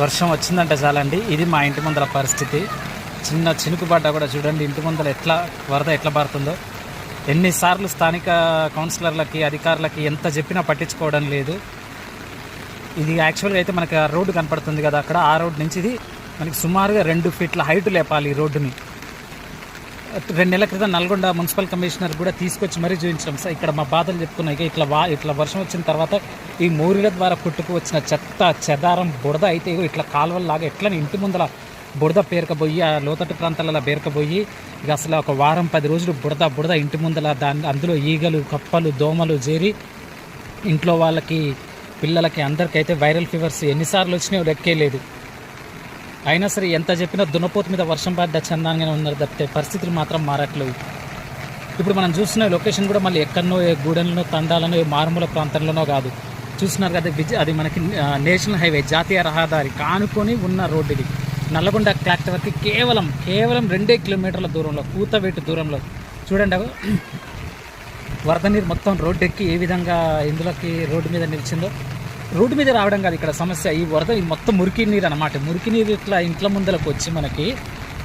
వర్షం వచ్చిందంటే చాలండి. ఇది మా ఇంటి ముందర పరిస్థితి. చిన్న చినుకు పడ్డ కూడా చూడండి ఇంటి ముందర ఎట్లా వరద ఎట్లా పడుతుందో ఎన్నిసార్లు స్థానిక కౌన్సిలర్లకి అధికారులకి ఎంత చెప్పినా పట్టించుకోవడం లేదు. ఇది యాక్చువల్గా అయితే మనకి ఆ రోడ్డు కనపడుతుంది కదా అక్కడ ఆ రోడ్ నుంచి ఇది మనకి సుమారుగా రెండు ఫీట్ల హైట్ లేపాలి ఈ రోడ్డుని. రెండు నెలల క్రితం నల్గొండ మున్సిపల్ కమిషనర్ కూడా తీసుకొచ్చి మరీ చూపించాం. సార్ ఇక్కడ మా బాధలు చెప్తున్నాయి. ఇట్లా వా ఇట్లా వర్షం వచ్చిన తర్వాత ఈ మూరిల ద్వారా పుట్టుకు వచ్చిన చెత్త చెదారం బురద అయితే ఇట్లా కాలువల్లాగా ఎట్లా ఇంటి ముందల బురద పేరకపోయి ఆ లోతట్టు ప్రాంతాలలో పేరకపోయి ఇక అసలు ఒక వారం పది రోజులు బురద బురద ఇంటి ముందల దాని అందులో ఈగలు కప్పలు దోమలు చేరి ఇంట్లో వాళ్ళకి పిల్లలకి అందరికైతే వైరల్ ఫీవర్స్ ఎన్నిసార్లు వచ్చినాయో లెక్కే లేదు. అయినా సరే ఎంత చెప్పినా దున్నపోతు మీద వర్షం పడ్డ చందానంగానే ఉన్నారు తప్పితే పరిస్థితులు మాత్రం మారట్లేవు. ఇప్పుడు మనం చూస్తున్న లొకేషన్ కూడా మళ్ళీ ఎక్కడనో ఏ గూడెంలోనో తండాలనో ఏ మారుమూల ప్రాంతంలోనో కాదు. చూస్తున్నారు కదా విజ అది మనకి నేషనల్ హైవే జాతీయ రహదారి కానుకొని ఉన్న రోడ్డు ఇది నల్లగొండ క్లాక్ టవర్కి కేవలం కేవలం రెండే కిలోమీటర్ల దూరంలో కూతవేటు దూరంలో. చూడండి వరద నీరు మొత్తం రోడ్డు ఎక్కి ఏ విధంగా ఇందులోకి రోడ్డు మీద నిలిచిందో. రోడ్డు మీద రావడం కాదు ఇక్కడ సమస్య. ఈ వరద ఇది మొత్తం మురికి నీరు అనమాట మురికి నీరు ఇట్లా ఇంట్ల ముందలకు వచ్చి మనకి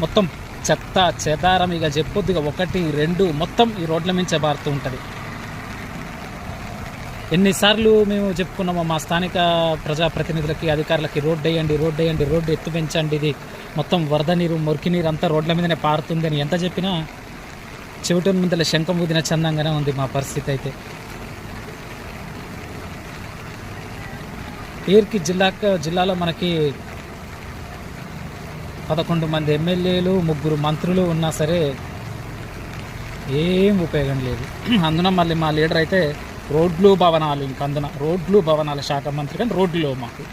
మొత్తం చెత్త చెదారం ఇక చెప్పొద్దు. ఒకటి రెండు మొత్తం ఈ రోడ్ల మించే బారుతూ ఉంటుంది. ఎన్నిసార్లు మేము చెప్పుకున్నామో మా స్థానిక ప్రజాప్రతినిధులకి అధికారులకి రోడ్డు వేయండి రోడ్డు వేయండి రోడ్డు ఎత్తు పెంచండి ఇది మొత్తం వరద నీరు మురికి నీరు అంతా రోడ్ల మీదనే పారుతుంది అని ఎంత చెప్పినా చెవిటి ముందల శంఖం ఊదిన చందంగానే ఉంది మా పరిస్థితి అయితే. ఏర్కి జిల్లా జిల్లాలో మనకి పదకొండు మంది ఎమ్మెల్యేలు ముగ్గురు మంత్రులు ఉన్నా సరే ఏం ఉపయోగం లేదు. అందున మళ్ళీ మా లీడర్ అయితే రోడ్లు భవనాలు ఇంక అందున. రోడ్లు భవనాల శాఖ మంత్రి కానీ రోడ్లు మాకు.